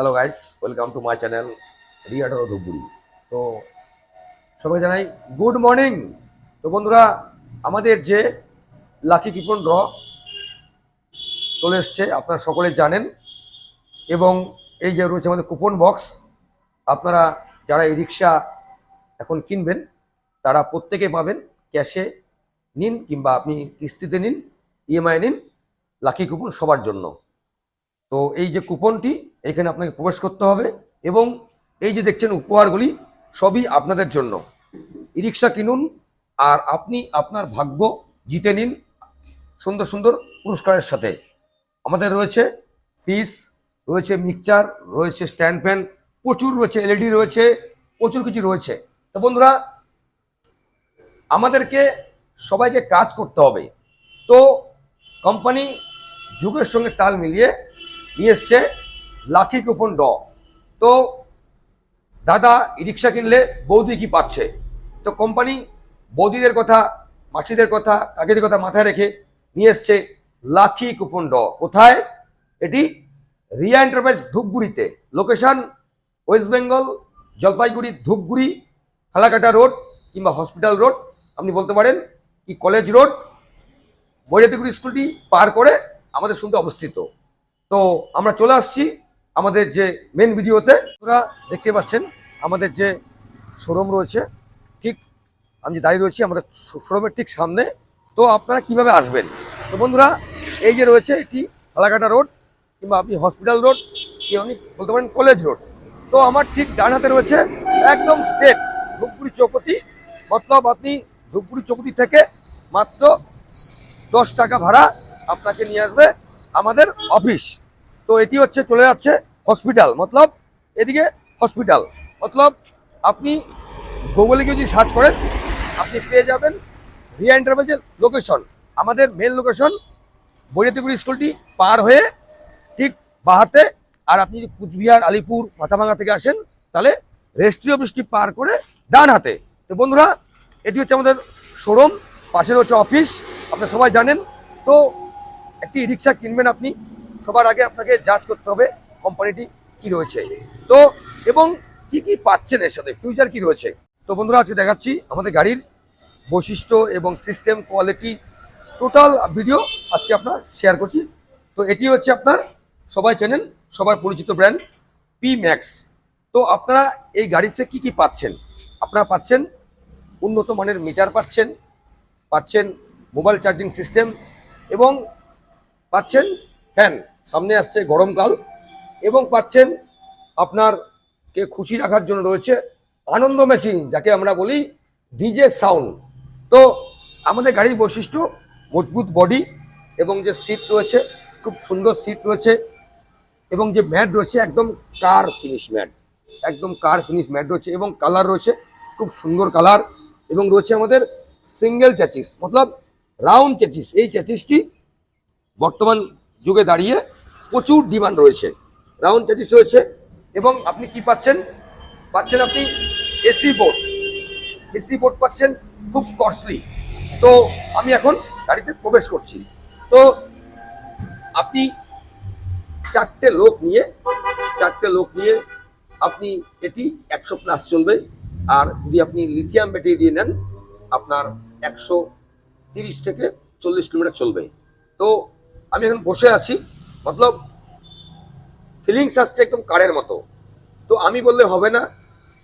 Hello guys welcome to my channel রিয়াটো Dhupguri তো সবাই জানাই গুড মর্নিং তো বন্ধুরা, আমাদের যে লাকি কিপন ড্র চলে এসছে, আপনারা সকলে জানেন। এবং এই যে রয়েছে আমাদের কুপন বক্স আপনারা যারা এই রিক্সা এখন কিনবেন, তারা প্রত্যেকে পাবেন ক্যাশে নিন কিংবা আপনি কিস্তিতে নিন ইএমআই নিন লাকি কুপন সবার জন্য। তো এই যে কুপনটি এখানে আপনাকে প্রবেশ করতে হবে এবং এই যে দেখছেন উপহারগুলি সবই আপনাদের জন্য। ই রিক্সা কিনুন আর আপনি আপনার ভাগ্য জিতে নিন সুন্দর সুন্দর পুরস্কারের সাথে। আমাদের রয়েছে ফিস, রয়েছে মিক্সচার, রয়েছে স্ট্যান্ড ফ্যান প্রচুর রয়েছে এলইডি রয়েছে, প্রচুর কিছু রয়েছে। তো বন্ধুরা, আমাদেরকে সবাইকে কাজ করতে হবে। তো কোম্পানি যুগের সঙ্গে তাল মিলিয়ে নিয়ে এসছে। লাকি কুপন ড। তো দাদা, ই রিক্সা কিনলে বৌদি কি পাচ্ছে? তো কোম্পানি বৌদিদের কথা, মাসিদের কথা, কাকিদের কথা মাথায় রেখে নিয়ে এসছে লাকি কুপন ড। কোথায়? এটি Riya enterprise ধূপগুড়িতে। Location West Bengal, Jalpaiguri, Dhupguri, Falakata road কিংবা হসপিটাল রোড, আপনি বলতে পারেন কি কলেজ রোড? বৈরাতিগুড়ি স্কুলটি পার করে আমাদের শুনতে অবস্থিত। তো আমরা চলে আসছি আমাদের যে মেন ভিডিওতে ওরা দেখতে পাচ্ছেন, আমাদের যে শোরুম রয়েছে, ঠিক আমি যে দাঁড়িয়ে রয়েছি আমাদের শোরুমের ঠিক সামনে। তো আপনারা কীভাবে আসবেন? তো বন্ধুরা, এই যে রয়েছে একটি ফালাকাটা রোড কিংবা আপনি হসপিটাল রোড, কি আপনি বলতে পারেন কলেজ রোড। তো আমার ঠিক ডান হাতে রয়েছে একদম স্টেট ধূপগুড়ি চৌপতি। মতলব আপনি ধূপগুড়ি চৌপতি থেকে মাত্র দশ টাকা ভাড়া আপনাকে নিয়ে আসবে আমাদের অফিস। তো এটি হচ্ছে চলে যাচ্ছে হসপিটাল মতলব এদিকে হসপিটাল মতলব আপনি গুগলে গিয়ে যদি সার্চ করেন, আপনি পেয়ে যাবেন রিয়া এন্টারপ্রাইজের লোকেশন আমাদের মেন লোকেশন বৈরাতিগুড়ি স্কুলটি পার হয়ে ঠিক বাহাতে, আর আপনি যদি কুচবিহার, আলিপুর মাথাভাঙা থেকে আসেন, তাহলে রেস্ট্রি অফিসটি পার করে ডান হাতে। তো বন্ধুরা, এটি হচ্ছে আমাদের শোরুম পাশে রয়েছে অফিস আপনারা সবাই জানেন। তো একটি রিক্সা কিনবেন আপনি সবার আগে আপনাকে জাজ করতে হবে কোম্পানিটি কি রয়েছে। তো, এবং কি কি পাচ্ছেন এর সাথে ফিউচার কি রয়েছে? তো বন্ধুরা, আজকে দেখাচ্ছি আমাদের গাড়ির বৈশিষ্ট্য এবং সিস্টেম কোয়ালিটি টোটাল ভিডিও আজকে আপনার শেয়ার করছি। তো এটি হচ্ছে আপনার সবাই চেনেন, সবার পরিচিত ব্র্যান্ড পি ম্যাক্স তো আপনারা এই গাড়িতে কি কি পাচ্ছেন? আপনারা পাচ্ছেন উন্নত মানের মিটার পাচ্ছেন পাচ্ছেন মোবাইল চার্জিং সিস্টেম এবং পাচ্ছেন ফ্যান সামনে আসছে গরমকাল এবং পাচ্ছেন আপনার কে খুশি রাখার জন্য রয়েছে আনন্দ মেশিন, যাকে আমরা বলি ডিজে সাউন্ড। তো আমাদের গাড়ির বৈশিষ্ট্য, মজবুত বডি এবং যে সিট রয়েছে, খুব সুন্দর সিট রয়েছে এবং যে ম্যাট রয়েছে, একদম কার ফিনিশ ম্যাট। একদম কার ফিনিশ ম্যাট রয়েছে এবং কালার রয়েছে, খুব সুন্দর কালার এবং রয়েছে আমাদের সিঙ্গেল চ্যাচিস মতলব রাউন্ড চ্যাচিস এই চ্যাচিসটি বর্তমান যুগে দাঁড়িয়ে প্রচুর ডিমান্ড রয়েছে। রাউন্ড চ্যাচিস রয়েছে এবং আপনি কি পাচ্ছেন? পাচ্ছেন আপনি এসি বোর্ড এসি বোর্ড পাচ্ছেন খুব কস্টলি তো আমি এখন গাড়িতে প্রবেশ করছি। তো আপনি চারটে লোক নিয়ে, চারটে লোক নিয়ে আপনি এটি একশো প্লাস চলবে। আর যদি আপনি লিথিয়াম ব্যাটারি দিয়ে নেন, আপনার একশো তিরিশ থেকে চল্লিশ কিলোমিটার চলবে। তো আমি এখন বসে আছি। মতলব ফিলিংস আসছে একদম কারের মতো। তো আমি বললে হবে না,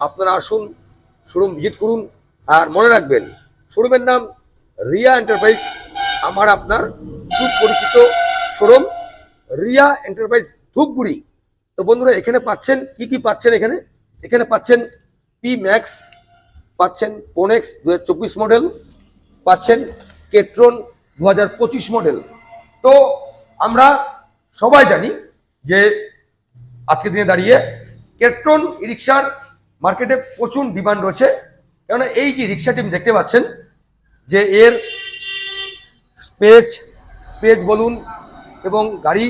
আপনারা আসুন শোরুম ভিজিট করুন, আর মনে রাখবেন শোরুমের নাম রিয়া এন্টারপ্রাইজ আমার আপনার খুব পরিচিত শোরুম রিয়া এন্টারপ্রাইজ ধূপগুড়ি। তো বন্ধুরা, এখানে পাচ্ছেন, কি কি পাচ্ছেন এখানে? এখানে পাচ্ছেন পি ম্যাক্স পাচ্ছেন পোনেক্স দু মডেল পাচ্ছেন কেট্রন দু হাজার পঁচিশ মডেল তো আমরা সবাই জানি যে আজকের দিনে দাঁড়িয়ে কেট্রন রিক্সার মার্কেটে প্রচুর ডিমান্ড রয়েছে। কেননা এই যে রিক্সাটি আপনি দেখতে পাচ্ছেন যে এর স্পেস স্পেস বলুন এবং গাড়ি,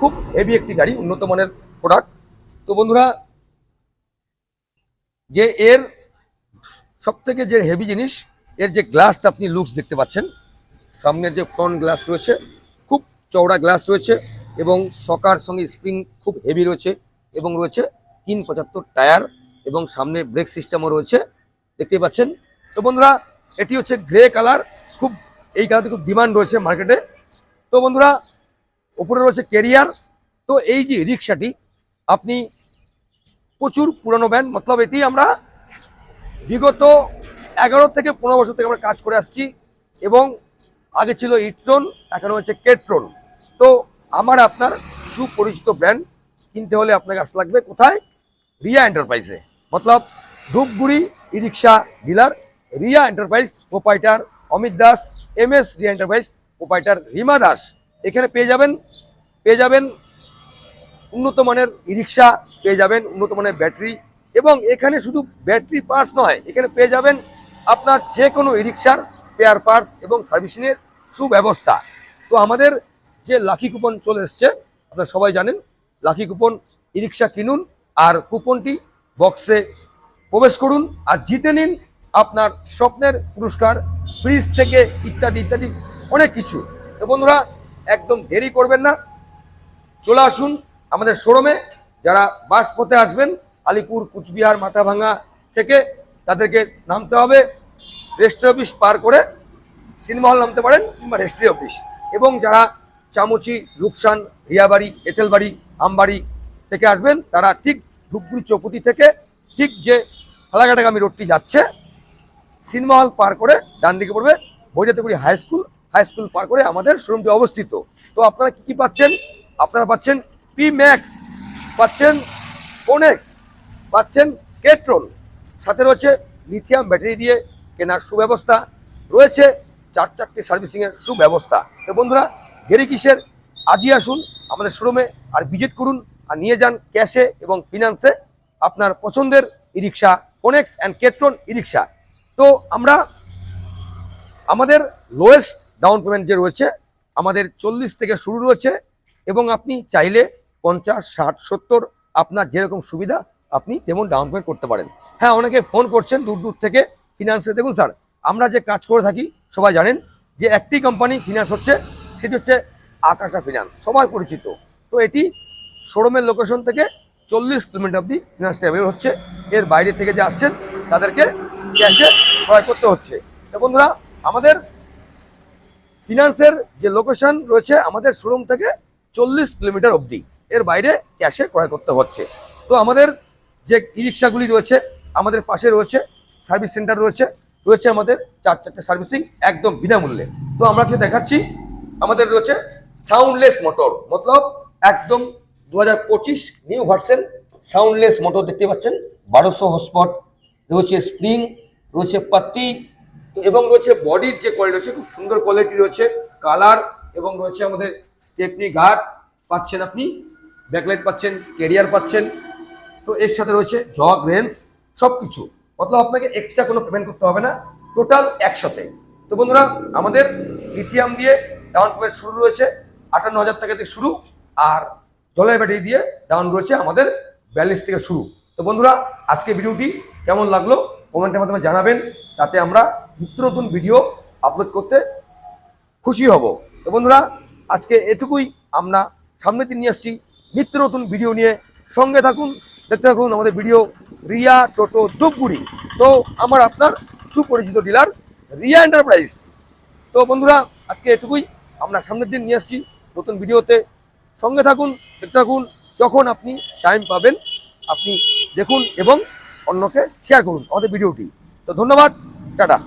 খুব হেভি একটি গাড়ি, উন্নত মানের প্রোডাক্ট তো বন্ধুরা, যে এর সব থেকে যে হেভি জিনিস, এর যে গ্লাসটা আপনি লুকস দেখতে পাচ্ছেন সামনের যে ফ্রন্ট গ্লাস রয়েছে, খুব চওড়া গ্লাস রয়েছে। এবং সকার সঙ্গে স্প্রিং খুব হেভি রয়েছে এবং রয়েছে তিন পঁচাত্তর টায়ার এবং সামনে ব্রেক সিস্টেমও রয়েছে। দেখতেই পাচ্ছেন? তো বন্ধুরা, এটি হচ্ছে গ্রে কালার খুব এই কালারটি খুব ডিমান্ড রয়েছে মার্কেটে তো বন্ধুরা, ওপরে রয়েছে কেরিয়ার তো এই যে রিক্সাটি আপনি প্রচুর পুরনো ব্যান্ড মতলব এটি আমরা বিগত এগারো থেকে পনেরো বছর থেকে আমরা কাজ করে আসছি এবং আগে ছিল ইট্রন এখন হচ্ছে কেট্রন তো আমার আপনার সুপরিচিত ব্র্যান্ড কিনতে হলে আপনাকে আসতে লাগবে কোথায়? রিয়া এন্টারপ্রাইজে মতলব Dhupguri E rickshaw dealer, Riya enterprise proprietor Amit Das, M S Riya enterprise proprietor Rima Das. এখানে পেয়ে যাবেন পেয়ে যাবেন উন্নত মানের ই রিক্সা পেয়ে যাবেন উন্নত মানের ব্যাটারি এবং এখানে শুধু ব্যাটারি পার্টস নয়, এখানে পেয়ে যাবেন আপনার যে কোনো ই রিক্সার পেয়ার পার্টস এবং সার্ভিসিংয়ের সুব্যবস্থা। তো আমাদের যে লাকি কুপন চলে এসছে, আপনারা সবাই জানেন, লাকি কুপন ই রিক্সা কিনুন আর কুপনটি বক্সে প্রবেশ করুন আর জিতে নিন আপনার স্বপ্নের পুরস্কার ফ্রিজ থেকে ইত্যাদি ইত্যাদি, অনেক কিছু। তো বন্ধুরা, একদম দেরি করবেন না। চলে আসুন আমাদের শোরুমে যারা বাস পথে আসবেন, আলিপুর, কুচবিহার মাথাভাঙা থেকে, তাদেরকে নামতে হবে। রেজিস্ট্রি অফিস পার করে সিনেমা হল নামতে পারেন কিংবা রেজিস্ট্রি অফিস এবং যারা চামচি রুকসান রিয়াবাড়ি এঁথেলবাড়ি আমবাড়ি থেকে আসবেন। তারা ঠিক ধূপগুড়ি চৌপতি থেকে ঠিক যে ফালাকাটাগামী রোডটি যাচ্ছে সিনেমা হল পার করে ডান দিকে পড়বে Baijatipuri high school. High school পার করে আমাদের শোরুমটি অবস্থিত। তো আপনারা কি কি পাচ্ছেন? আপনারা পাচ্ছেন পি ম্যাক্স পাচ্ছেন কোনেক্স পাচ্ছেন কেট্রন সাথে রয়েছে লিথিয়াম ব্যাটারি দিয়ে কেনার সুব্যবস্থা। রয়েছে চার চারটি সার্ভিসিংয়ের সুব্যবস্থা। তো বন্ধুরা দেরি কিসের? আজই আসুন আমাদের শোরুমে আর ভিজিট করুন আর নিয়ে যান ক্যাশে এবং ফিনান্সে আপনার পছন্দের ই রিক্সা কোনেক্স অ্যান্ড কেট্রন ই রিক্সা তো আমরা আমাদের লোয়েস্ট ডাউন পেমেন্ট যে রয়েছে, আমাদের চল্লিশ থেকে শুরু রয়েছে এবং আপনি চাইলে পঞ্চাশ, ষাট, সত্তর আপনার যেরকম সুবিধা আপনি তেমন ডাউন পেমেন্ট করতে পারেন। হ্যাঁ অনেকে ফোন করছেন দূর দূর থেকে ফিনান্সে দেখুন স্যার আমরা যে কাজ করে থাকি, সবাই জানেন যে একটি কোম্পানি ফিনান্স হচ্ছে সেটি হচ্ছে আকাশা ফিনান্স সবাই পরিচিত। তো এটি শোরুমের লোকেশন থেকে চল্লিশ কিলোমিটার অবধি ফিনান্সটা অ্যাভেলেবল হচ্ছে। এর বাইরে থেকে যে আসছেন, তাদেরকে ক্যাশে ক্রয় করতে হচ্ছে। তো বন্ধুরা, আমাদের ফিনান্সের যে লোকেশন রয়েছে, আমাদের শোরুম থেকে চল্লিশ কিলোমিটার অবধি এর বাইরে ক্যাশে ক্রয় করতে হচ্ছে। তো আমাদের যে ই রিক্সাগুলি রয়েছে, আমাদের পাশে রয়েছে সার্ভিস সেন্টার রয়েছে রয়েছে আমাদের চার চারটে সার্ভিসিং একদম বিনামূল্যে। তো আমরা আজকে দেখাচ্ছি আমাদের রয়েছে সাউন্ডলেস মোটর মতলব একদম দু হাজার পঁচিশ নিউ ভার্সন সাউন্ডলেস মোটর দেখতে পাচ্ছেন। বারোশো হসপট রয়েছে স্প্রিং রয়েছে পাত্তি এবং রয়েছে বডির যে কোয়ালিটি রয়েছে, খুব সুন্দর কোয়ালিটি রয়েছে কালার এবং রয়েছে আমাদের স্টেপনি গার্ড পাচ্ছেন আপনি ব্যাকলাইট পাচ্ছেন কেরিয়ার পাচ্ছেন। তো এর সাথে রয়েছে জগ রেঞ্জ সব কিছু মতলব আপনাকে এক্সট্রা কোনো পেমেন্ট করতে হবে না টোটাল একসাথে। তো বন্ধুরা, আমাদের লিথিয়াম দিয়ে ডাউন পেমেন্ট শুরু রয়েছে, আটান্ন হাজার টাকা থেকে শুরু, আর জলের ব্যাটারি দিয়ে ডাউন রয়েছে আমাদের ব্যালেন্স থেকে শুরু। তো বন্ধুরা, আজকে ভিডিওটি কেমন লাগল কমেন্টের মাধ্যমে জানাবেন, তাতে আমরা নিত্য নতুন ভিডিও আপলোড করতে খুশি হব। তো বন্ধুরা, আজকে এটুকুই, আমরা সামনের দিন নিয়ে আসছি নিত্য নতুন ভিডিও নিয়ে। সঙ্গে থাকুন, দেখতে থাকুন আমাদের ভিডিও রিয়া টোটো ধূপগুড়ি। তো আমার আপনার সুপরিচিত ডিলার রিয়া এন্টারপ্রাইজ তো বন্ধুরা, আজকে এটুকুই আমরা সামনের দিন নিয়ে আসছি নতুন ভিডিওতে। সঙ্গে থাকুন, দেখতে থাকুন, যখন আপনি টাইম পাবেন, আপনি দেখুন এবং অন্যকে শেয়ার করুন আমাদের ভিডিওটি। তো ধন্যবাদ, টাটা।